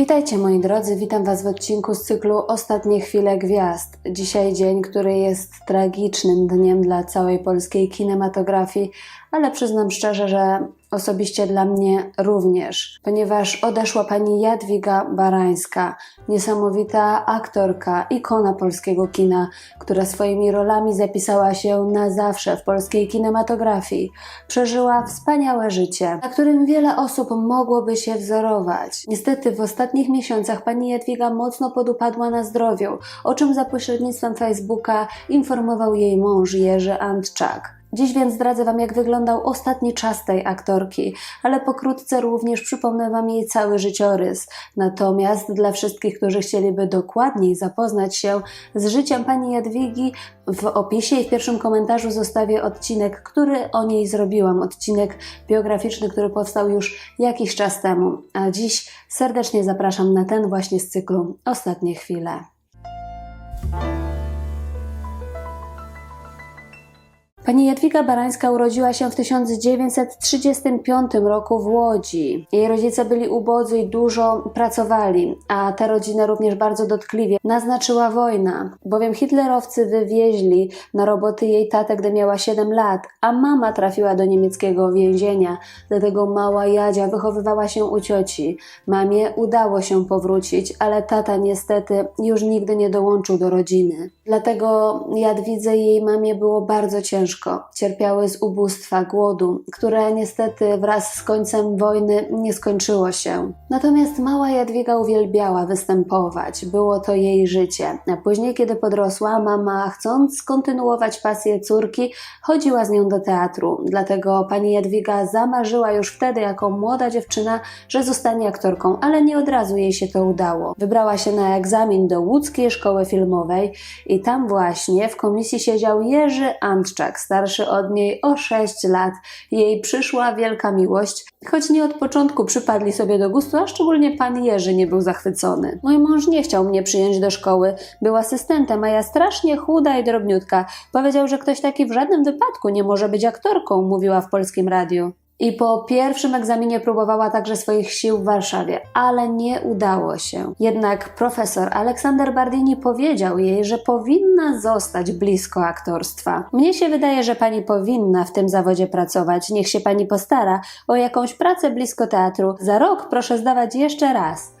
Witajcie moi drodzy, witam Was w odcinku z cyklu Ostatnie chwile gwiazd. Dzisiaj dzień, który jest tragicznym dniem dla całej polskiej kinematografii, ale przyznam szczerze, że osobiście dla mnie również, ponieważ odeszła pani Jadwiga Barańska, niesamowita aktorka, ikona polskiego kina, która swoimi rolami zapisała się na zawsze w polskiej kinematografii. Przeżyła wspaniałe życie, na którym wiele osób mogłoby się wzorować. Niestety w ostatnich miesiącach pani Jadwiga mocno podupadła na zdrowiu, o czym za pośrednictwem Facebooka informował jej mąż Jerzy Antczak. Dziś więc zdradzę Wam, jak wyglądał ostatni czas tej aktorki, ale pokrótce również przypomnę Wam jej cały życiorys. Natomiast dla wszystkich, którzy chcieliby dokładniej zapoznać się z życiem pani Jadwigi, w opisie i w pierwszym komentarzu zostawię odcinek, który o niej zrobiłam. Odcinek biograficzny, który powstał już jakiś czas temu. A dziś serdecznie zapraszam na ten właśnie z cyklu Ostatnie chwile. Pani Jadwiga Barańska urodziła się w 1935 roku w Łodzi. Jej rodzice byli ubodzy i dużo pracowali, a tę rodzinę również bardzo dotkliwie naznaczyła wojna, bowiem hitlerowcy wywieźli na roboty jej tatę, gdy miała 7 lat, a mama trafiła do niemieckiego więzienia, dlatego mała Jadzia wychowywała się u cioci. Mamie udało się powrócić, ale tata niestety już nigdy nie dołączył do rodziny. Dlatego Jadwidze i jej mamie było bardzo ciężko. Cierpiały z ubóstwa, głodu, które niestety wraz z końcem wojny nie skończyło się. Natomiast mała Jadwiga uwielbiała występować, było to jej życie. A później, kiedy podrosła, mama, chcąc kontynuować pasję córki, chodziła z nią do teatru. Dlatego pani Jadwiga zamarzyła już wtedy, jako młoda dziewczyna, że zostanie aktorką, ale nie od razu jej się to udało. Wybrała się na egzamin do łódzkiej szkoły filmowej i tam właśnie w komisji siedział Jerzy Antczak, starszy od niej o 6 lat. Jej przyszła wielka miłość, choć nie od początku przypadli sobie do gustu, a szczególnie pan Jerzy nie był zachwycony. Mój mąż nie chciał mnie przyjąć do szkoły, był asystentem, a ja strasznie chuda i drobniutka. Powiedział, że ktoś taki w żadnym wypadku nie może być aktorką, mówiła w polskim radiu. I po pierwszym egzaminie próbowała także swoich sił w Warszawie, ale nie udało się. Jednak profesor Aleksander Bardini powiedział jej, że powinna zostać blisko aktorstwa. Mnie się wydaje, że pani powinna w tym zawodzie pracować. Niech się pani postara o jakąś pracę blisko teatru. Za rok proszę zdawać jeszcze raz.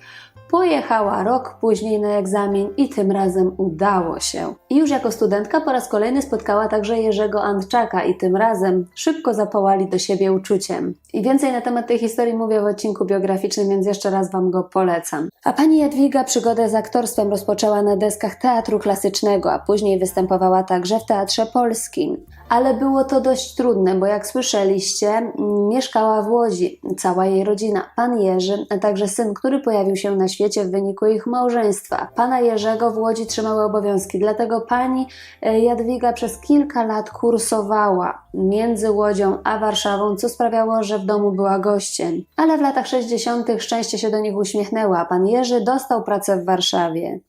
Pojechała rok później na egzamin i tym razem udało się. I już jako studentka po raz kolejny spotkała także Jerzego Antczaka i tym razem szybko zapołali do siebie uczuciem. I więcej na temat tej historii mówię w odcinku biograficznym, więc jeszcze raz Wam go polecam. A pani Jadwiga przygodę z aktorstwem rozpoczęła na deskach teatru klasycznego, a później występowała także w Teatrze Polskim. Ale było to dość trudne, bo jak słyszeliście, mieszkała w Łodzi, cała jej rodzina, pan Jerzy, a także syn, który pojawił się na świecie w wyniku ich małżeństwa. Pana Jerzego w Łodzi trzymały obowiązki, dlatego pani e, Jadwiga przez kilka lat kursowała między Łodzią a Warszawą, co sprawiało, że w domu była gościem. Ale w latach 60. szczęście się do nich uśmiechnęło, a pan Jerzy dostał pracę w Warszawie.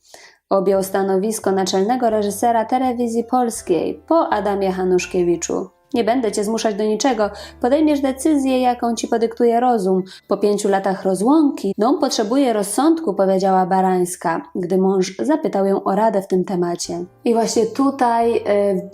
Objął stanowisko naczelnego reżysera telewizji polskiej po Adamie Hanuszkiewiczu. Nie będę cię zmuszać do niczego, podejmiesz decyzję, jaką ci podyktuje rozum. Po pięciu latach rozłąki dom potrzebuje rozsądku, powiedziała Barańska, gdy mąż zapytał ją o radę w tym temacie. I właśnie tutaj e,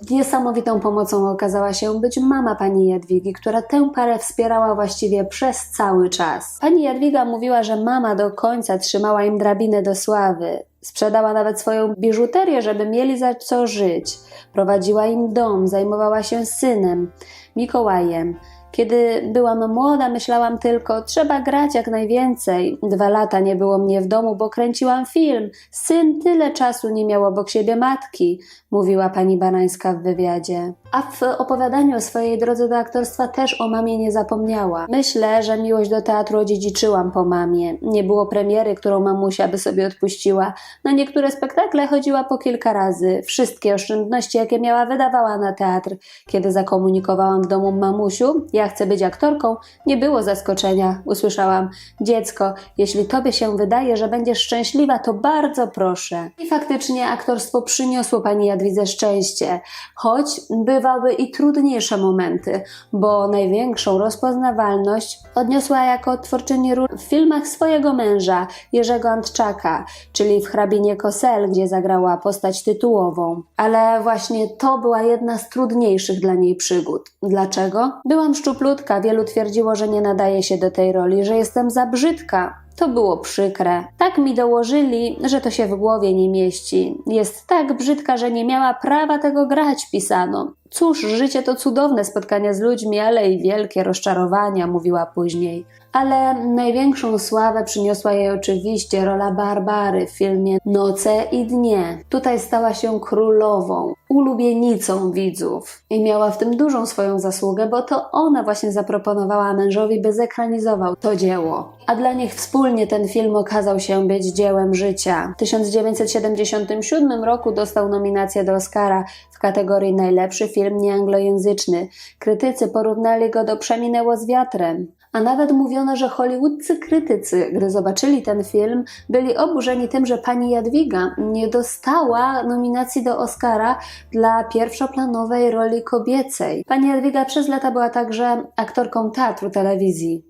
niesamowitą pomocą okazała się być mama pani Jadwigi, która tę parę wspierała właściwie przez cały czas. Pani Jadwiga mówiła, że mama do końca trzymała im drabinę do sławy. Sprzedała nawet swoją biżuterię, żeby mieli za co żyć. Prowadziła im dom, zajmowała się synem, Mikołajem. Kiedy byłam młoda, myślałam tylko, trzeba grać jak najwięcej. Dwa lata nie było mnie w domu, bo kręciłam film. Syn tyle czasu nie miał obok siebie matki, mówiła pani Barańska w wywiadzie. A w opowiadaniu o swojej drodze do aktorstwa też o mamie nie zapomniała. Myślę, że miłość do teatru odziedziczyłam po mamie. Nie było premiery, którą mamusia by sobie odpuściła. Na niektóre spektakle chodziła po kilka razy. Wszystkie oszczędności, jakie miała, wydawała na teatr. Kiedy zakomunikowałam w domu mamusiu, ja chcę być aktorką, nie było zaskoczenia. Usłyszałam, dziecko, jeśli tobie się wydaje, że będziesz szczęśliwa, to bardzo proszę. I faktycznie aktorstwo przyniosło pani Jadwidze widzę szczęście, choć bywały i trudniejsze momenty, bo największą rozpoznawalność odniosła jako twórczyni ról w filmach swojego męża, Jerzego Antczaka, czyli w Hrabinie Kosel, gdzie zagrała postać tytułową. Ale właśnie to była jedna z trudniejszych dla niej przygód. Dlaczego? Byłam szczuplutka, wielu twierdziło, że nie nadaje się do tej roli, że jestem za brzydka. To było przykre. Tak mi dołożyli, że to się w głowie nie mieści. Jest tak brzydka, że nie miała prawa tego grać, pisano. Cóż, życie to cudowne spotkania z ludźmi, ale i wielkie rozczarowania, mówiła później. Ale największą sławę przyniosła jej oczywiście rola Barbary w filmie Noce i Dnie. Tutaj stała się królową, ulubienicą widzów i miała w tym dużą swoją zasługę, bo to ona właśnie zaproponowała mężowi, by zekranizował to dzieło. A dla nich wspólnie ten film okazał się być dziełem życia. W 1977 roku dostał nominację do Oscara w kategorii najlepszy film nieanglojęzyczny. Krytycy porównali go do Przeminęło z wiatrem. A nawet mówiono, że hollywoodzcy krytycy, gdy zobaczyli ten film, byli oburzeni tym, że pani Jadwiga nie dostała nominacji do Oscara dla pierwszoplanowej roli kobiecej. Pani Jadwiga przez lata była także aktorką teatru telewizji.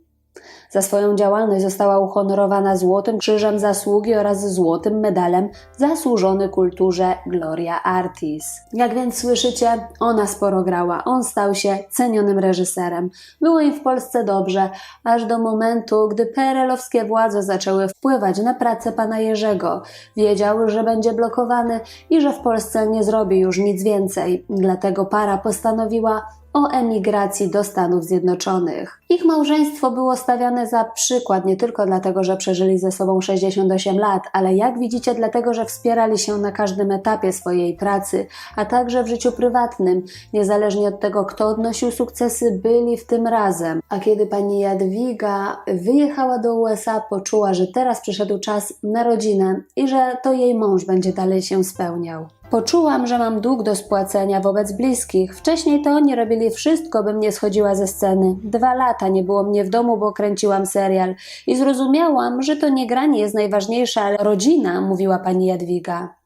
Za swoją działalność została uhonorowana Złotym Krzyżem Zasługi oraz Złotym Medalem Zasłużony Kulturze Gloria Artis. Jak więc słyszycie, ona sporo grała, on stał się cenionym reżyserem. Było im w Polsce dobrze, aż do momentu, gdy PRL-owskie władze zaczęły wpływać na pracę pana Jerzego. Wiedział, że będzie blokowany i że w Polsce nie zrobi już nic więcej. Dlatego para postanowiła o emigracji do Stanów Zjednoczonych. Ich małżeństwo było stawiane za przykład nie tylko dlatego, że przeżyli ze sobą 68 lat, ale jak widzicie, dlatego, że wspierali się na każdym etapie swojej pracy, a także w życiu prywatnym, niezależnie od tego, kto odnosił sukcesy, byli w tym razem. A kiedy pani Jadwiga wyjechała do USA, poczuła, że teraz przyszedł czas na rodzinę i że to jej mąż będzie dalej się spełniał. Poczułam, że mam dług do spłacenia wobec bliskich. Wcześniej to oni robili wszystko, bym nie schodziła ze sceny. Dwa lata nie było mnie w domu, bo kręciłam serial. I zrozumiałam, że to nie granie jest najważniejsze, ale rodzina, mówiła pani Jadwiga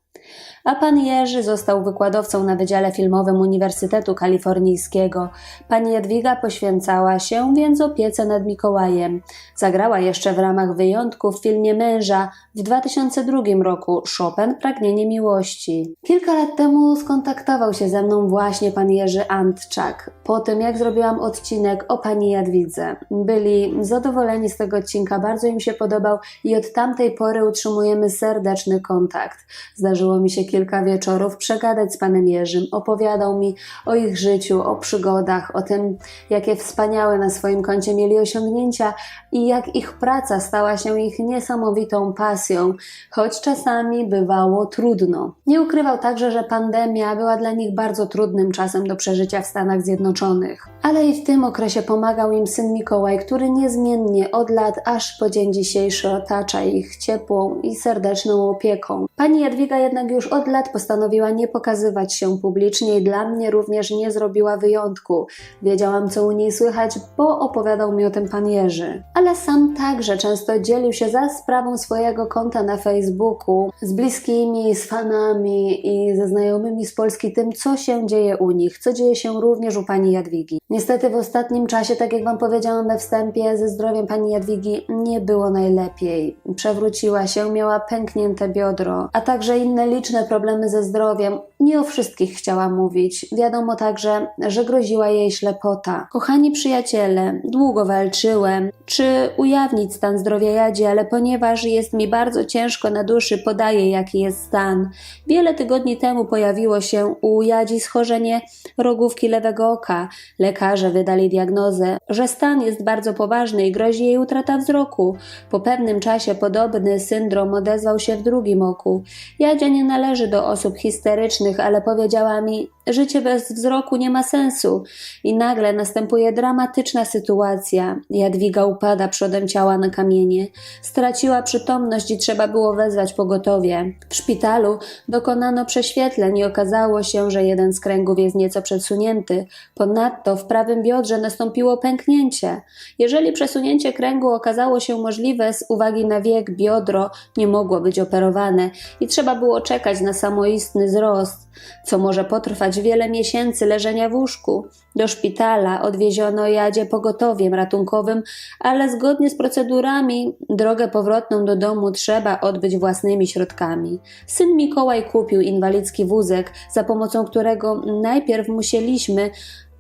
a pan Jerzy został wykładowcą na Wydziale Filmowym Uniwersytetu Kalifornijskiego. Pani Jadwiga poświęcała się więc opiece nad Mikołajem. Zagrała jeszcze w ramach wyjątku w filmie Męża w 2002 roku Chopin Pragnienie Miłości. Kilka lat temu skontaktował się ze mną właśnie pan Jerzy Antczak. Po tym jak zrobiłam odcinek o pani Jadwidze. Byli zadowoleni z tego odcinka, bardzo im się podobał i od tamtej pory utrzymujemy serdeczny kontakt. Zdarzyło mi się kilka wieczorów przegadać z panem Jerzym. Opowiadał mi o ich życiu, o przygodach, o tym, jakie wspaniałe na swoim koncie mieli osiągnięcia i jak ich praca stała się ich niesamowitą pasją, choć czasami bywało trudno. Nie ukrywał także, że pandemia była dla nich bardzo trudnym czasem do przeżycia w Stanach Zjednoczonych. Ale i w tym okresie pomagał im syn Mikołaj, który niezmiennie od lat aż po dzień dzisiejszy otacza ich ciepłą i serdeczną opieką. Pani Jadwiga jednak już od lat postanowiła nie pokazywać się publicznie i dla mnie również nie zrobiła wyjątku. Wiedziałam, co u niej słychać, bo opowiadał mi o tym pan Jerzy. Ale sam także często dzielił się za sprawą swojego konta na Facebooku z bliskimi, z fanami i ze znajomymi z Polski tym, co się dzieje u nich, co dzieje się również u pani Jadwigi. Niestety w ostatnim czasie, tak jak wam powiedziałam we wstępie, ze zdrowiem pani Jadwigi nie było najlepiej. Przewróciła się, miała pęknięte biodro, a także inne liczne problemy ze zdrowiem. Nie o wszystkich chciała mówić. Wiadomo także, że groziła jej ślepota. Kochani przyjaciele, długo walczyłem, czy ujawnić stan zdrowia Jadzi, ale ponieważ jest mi bardzo ciężko na duszy, podaję jaki jest stan. Wiele tygodni temu pojawiło się u Jadzi schorzenie rogówki lewego oka. Lekarze wydali diagnozę, że stan jest bardzo poważny i grozi jej utrata wzroku. Po pewnym czasie podobny syndrom odezwał się w drugim oku. Jadzia nie należy do osób histerycznych, ale powiedziała mi, Życie bez wzroku nie ma sensu. I nagle następuje dramatyczna sytuacja. Jadwiga upada przodem ciała na kamienie. Straciła przytomność i trzeba było wezwać pogotowie. W szpitalu dokonano prześwietleń i okazało się, że jeden z kręgów jest nieco przesunięty. Ponadto w prawym biodrze nastąpiło pęknięcie. Jeżeli przesunięcie kręgu okazało się możliwe z uwagi na wiek, biodro nie mogło być operowane i trzeba było czekać na samoistny wzrost, co może potrwać wiele miesięcy leżenia w łóżku. Do szpitala odwieziono Jadzie pogotowiem ratunkowym, ale zgodnie z procedurami drogę powrotną do domu trzeba odbyć własnymi środkami. Syn Mikołaj kupił inwalidzki wózek, za pomocą którego najpierw musieliśmy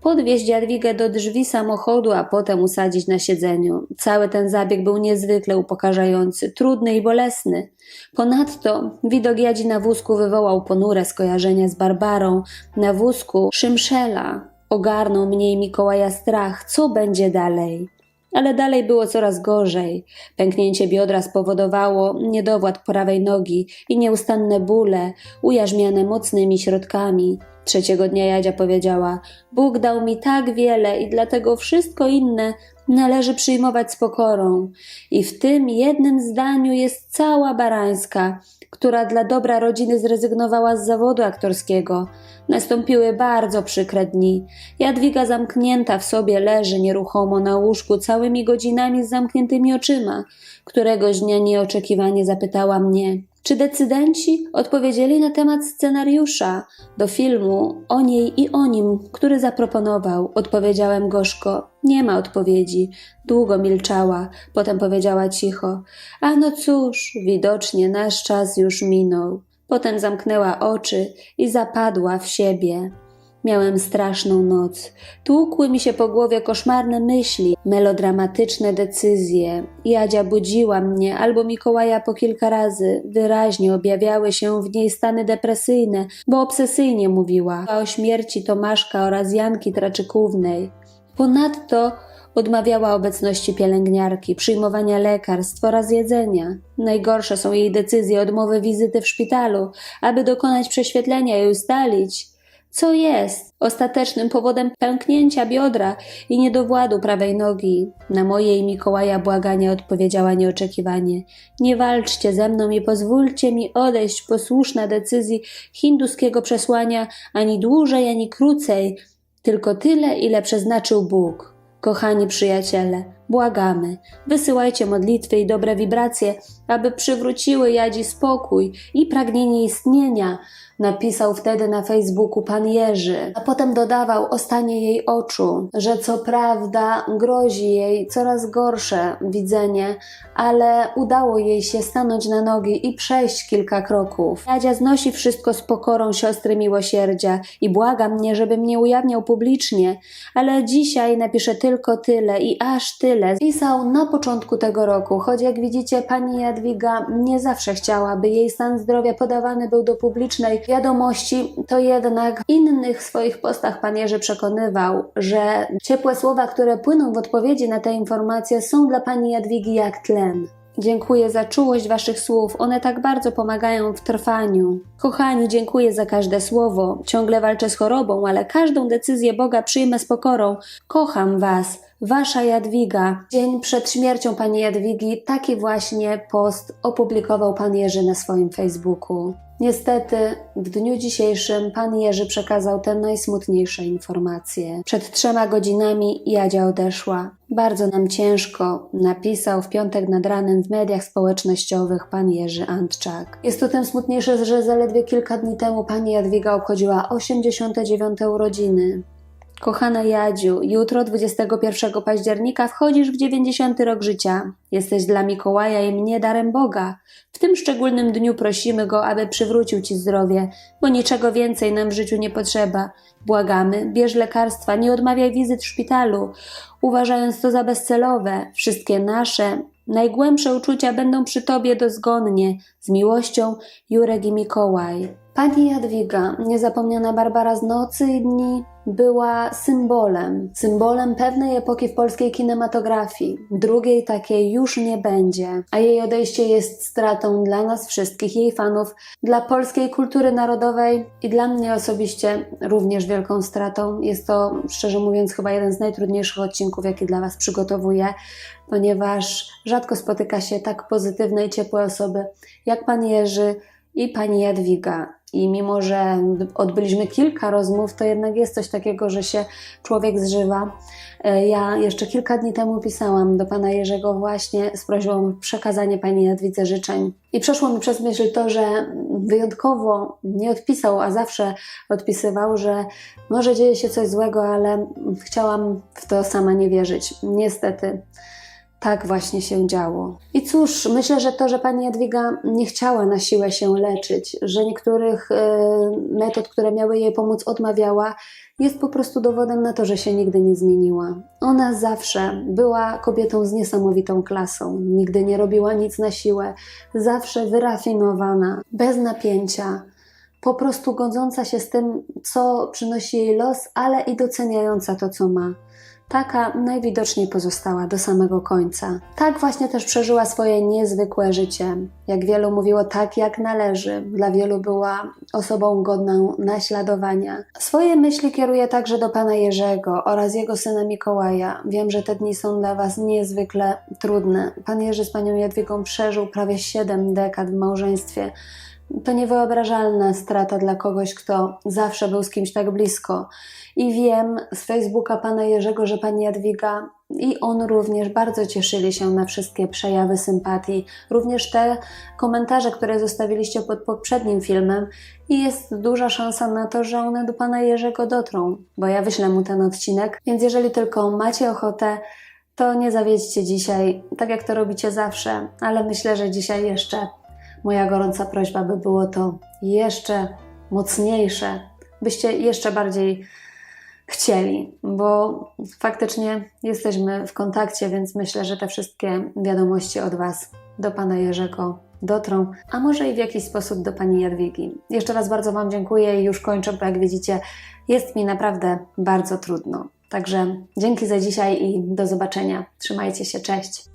podwieźć Jadwigę do drzwi samochodu, a potem usadzić na siedzeniu. Cały ten zabieg był niezwykle upokarzający, trudny i bolesny. Ponadto widok Jadzi na wózku wywołał ponure skojarzenia z Barbarą. Na wózku Szymszela ogarnął mnie i Mikołaja strach, co będzie dalej. Ale dalej było coraz gorzej. Pęknięcie biodra spowodowało niedowład prawej nogi i nieustanne bóle, ujarzmiane mocnymi środkami. Trzeciego dnia Jadzia powiedziała: Bóg dał mi tak wiele i dlatego wszystko inne należy przyjmować z pokorą. I w tym jednym zdaniu jest cała Barańska, która dla dobra rodziny zrezygnowała z zawodu aktorskiego. Nastąpiły bardzo przykre dni. Jadwiga zamknięta w sobie leży nieruchomo na łóżku całymi godzinami z zamkniętymi oczyma. Któregoś dnia nieoczekiwanie zapytała mnie, czy decydenci odpowiedzieli na temat scenariusza do filmu o niej i o nim, który zaproponował? Odpowiedziałem gorzko: Nie ma odpowiedzi. Długo milczała, potem powiedziała cicho: A no cóż, widocznie nasz czas już minął. Potem zamknęła oczy i zapadła w siebie. Miałem straszną noc. Tłukły mi się po głowie koszmarne myśli, melodramatyczne decyzje. Jadzia budziła mnie, albo Mikołaja po kilka razy. Wyraźnie objawiały się w niej stany depresyjne, bo obsesyjnie mówiła o śmierci Tomaszka oraz Janki Traczykównej. Ponadto odmawiała obecności pielęgniarki, przyjmowania lekarstw oraz jedzenia. Najgorsze są jej decyzje odmowy wizyty w szpitalu, aby dokonać prześwietlenia i ustalić, co jest ostatecznym powodem pęknięcia biodra i niedowładu prawej nogi. Na moje i Mikołaja błaganie odpowiedziała nieoczekiwanie. Nie walczcie ze mną i pozwólcie mi odejść posłuszna decyzji hinduskiego przesłania ani dłużej, ani krócej, tylko tyle, ile przeznaczył Bóg. Kochani przyjaciele, błagamy, wysyłajcie modlitwy i dobre wibracje, aby przywróciły Jadzi spokój i pragnienie istnienia, napisał wtedy na Facebooku pan Jerzy, a potem dodawał o stanie jej oczu, że co prawda grozi jej coraz gorsze widzenie, ale udało jej się stanąć na nogi i przejść kilka kroków. Jadzia znosi wszystko z pokorą siostry miłosierdzia i błaga mnie, żebym nie ujawniał publicznie, ale dzisiaj napiszę tylko tyle i aż tyle. Pisał na początku tego roku, choć jak widzicie pani Jadwiga nie zawsze chciała, by jej stan zdrowia podawany był do publicznej wiadomości, to jednak w innych swoich postach pan Jerzy przekonywał, że ciepłe słowa, które płyną w odpowiedzi na te informacje są dla pani Jadwigi jak tlen. Dziękuję za czułość Waszych słów, one tak bardzo pomagają w trwaniu. Kochani, dziękuję za każde słowo. Ciągle walczę z chorobą, ale każdą decyzję Boga przyjmę z pokorą. Kocham Was, Wasza Jadwiga. Dzień przed śmiercią Pani Jadwigi taki właśnie post opublikował Pan Jerzy na swoim Facebooku. Niestety, w dniu dzisiejszym Pan Jerzy przekazał te najsmutniejsze informacje. Przed trzema godzinami Jadzia odeszła. Bardzo nam ciężko, napisał w piątek nad ranem w mediach społecznościowych Pan Jerzy Antczak. Jest to tym smutniejsze, że zaledwie kilka dni temu Pani Jadwiga obchodziła 89 urodziny. Kochana Jadziu, jutro 21 października wchodzisz w 90 rok życia. Jesteś dla Mikołaja i mnie darem Boga. W tym szczególnym dniu prosimy Go, aby przywrócił Ci zdrowie, bo niczego więcej nam w życiu nie potrzeba. Błagamy, bierz lekarstwa, nie odmawiaj wizyt w szpitalu, uważając to za bezcelowe. Wszystkie nasze, najgłębsze uczucia będą przy Tobie dozgonnie. Z miłością, Jurek i Mikołaj. Pani Jadwiga, niezapomniana Barbara z nocy i dni, była symbolem, symbolem pewnej epoki w polskiej kinematografii. Drugiej takiej już nie będzie, a jej odejście jest stratą dla nas wszystkich, jej fanów, dla polskiej kultury narodowej i dla mnie osobiście również wielką stratą. Jest to, szczerze mówiąc, chyba jeden z najtrudniejszych odcinków, jaki dla Was przygotowuję, ponieważ rzadko spotyka się tak pozytne i ciepłe osoby jak Pan Jerzy i Pani Jadwiga. I mimo, że odbyliśmy kilka rozmów, to jednak jest coś takiego, że się człowiek zżywa. E, Ja jeszcze kilka dni temu pisałam do pana Jerzego właśnie z prośbą o przekazanie pani Jadwidze życzeń. I przeszło mi przez myśl to, że wyjątkowo nie odpisał, a zawsze odpisywał, że może dzieje się coś złego, ale chciałam w to sama nie wierzyć. Niestety. Tak właśnie się działo. I cóż, myślę, że to, że pani Jadwiga nie chciała na siłę się leczyć, że niektórych e, metod, które miały jej pomóc, odmawiała, jest po prostu dowodem na to, że się nigdy nie zmieniła. Ona zawsze była kobietą z niesamowitą klasą, nigdy nie robiła nic na siłę, zawsze wyrafinowana, bez napięcia, po prostu godząca się z tym, co przynosi jej los, ale i doceniająca to, co ma. Taka najwidoczniej pozostała do samego końca. Tak właśnie też przeżyła swoje niezwykłe życie. Jak wielu mówiło, tak jak należy. Dla wielu była osobą godną naśladowania. Swoje myśli kieruje także do pana Jerzego oraz jego syna Mikołaja. Wiem, że te dni są dla was niezwykle trudne. Pan Jerzy z panią Jadwigą przeżył prawie 7 dekad w małżeństwie. To niewyobrażalna strata dla kogoś, kto zawsze był z kimś tak blisko. I wiem z Facebooka pana Jerzego, że pani Jadwiga i on również bardzo cieszyli się na wszystkie przejawy sympatii, również te komentarze, które zostawiliście pod poprzednim filmem. I jest duża szansa na to, że one do pana Jerzego dotrą, bo ja wyślę mu ten odcinek. Więc jeżeli tylko macie ochotę, to nie zawiedźcie dzisiaj, tak jak to robicie zawsze, ale myślę, że dzisiaj jeszcze moja gorąca prośba by było to jeszcze mocniejsze, byście jeszcze bardziej chcieli, bo faktycznie jesteśmy w kontakcie, więc myślę, że te wszystkie wiadomości od Was do Pana Jerzego dotrą, a może i w jakiś sposób do Pani Jadwigi. Jeszcze raz bardzo Wam dziękuję i już kończę, bo jak widzicie, jest mi naprawdę bardzo trudno. Także dzięki za dzisiaj i do zobaczenia. Trzymajcie się, cześć.